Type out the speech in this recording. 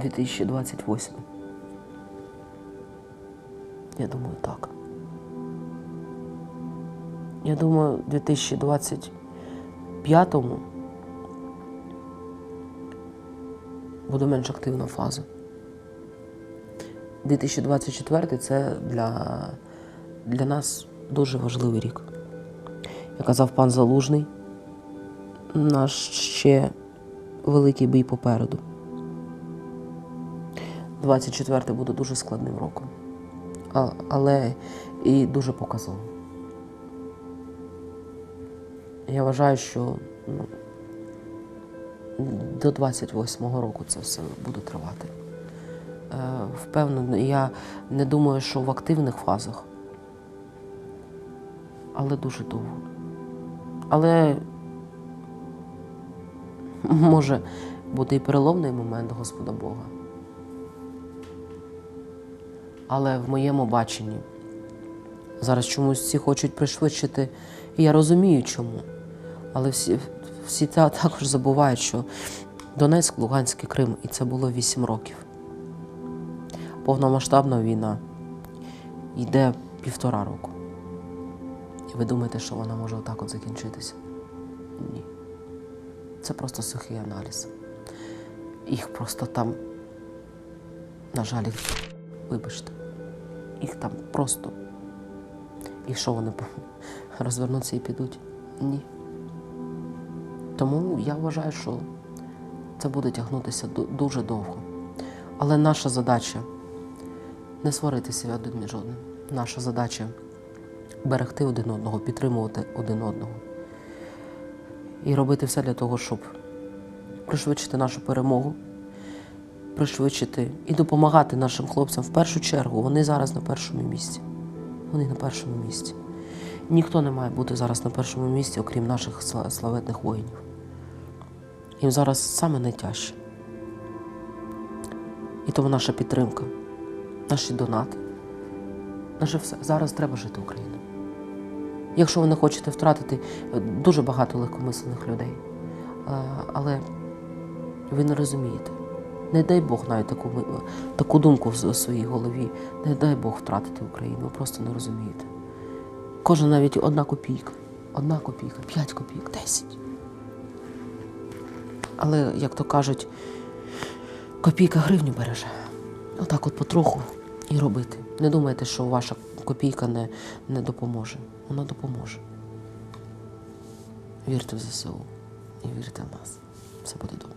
2028. Я думаю, так. Я думаю, у 2025-му буде менш активна фаза. 2024 це для, для нас дуже важливий рік. Як казав пан Залужний, наш ще великий бій попереду. 24 буде дуже складним роком, але і дуже показовим. Я вважаю, що ну, до 28-го року це все буде тривати. Е, Впевнено, я не думаю, що в активних фазах, але дуже довго. Але може бути і переломний момент Господа Бога. Але в моєму баченні зараз чомусь всі хочуть пришвидшити, і я розумію чому. Але всі, всі та- також забувають, що Донецьк, Луганський Крим, і це було 8 років. Повномасштабна війна йде півтора року. І ви думаєте, що вона може отак от закінчитися? Ні. Це просто сухий аналіз. Їх просто там, на жаль, вибачте, їх там просто. І що вони розвернуться і підуть? Ні. Тому я вважаю, що це буде тягнутися дуже довго. Але наша задача не сваритися один між одним. Наша задача берегти один одного, підтримувати один одного. І робити все для того, щоб пришвидшити нашу перемогу, пришвидшити і допомагати нашим хлопцям в першу чергу. Вони зараз на першому місці. Вони на першому місці. Ніхто не має бути зараз на першому місці, окрім наших славетних воїнів. Їм зараз саме найтяжче. І тому наша підтримка, наші донати, наше все. Зараз треба жити Україною. Якщо ви не хочете втратити е, дуже багато легкомислених людей, Е, але ви не розумієте. Не дай Бог навіть таку, таку думку в своїй голові. Не дай Бог втратити Україну. Ви просто не розумієте. Кожна навіть одна копійка, одна копійка, п'ять копійок, десять. Але, як то кажуть, копійка гривню береже. Отак от потроху і робити. Не думайте, що ваша копійка не, не допоможе. Вона допоможе. Вірте в ЗСУ і вірте в нас. Все буде добре.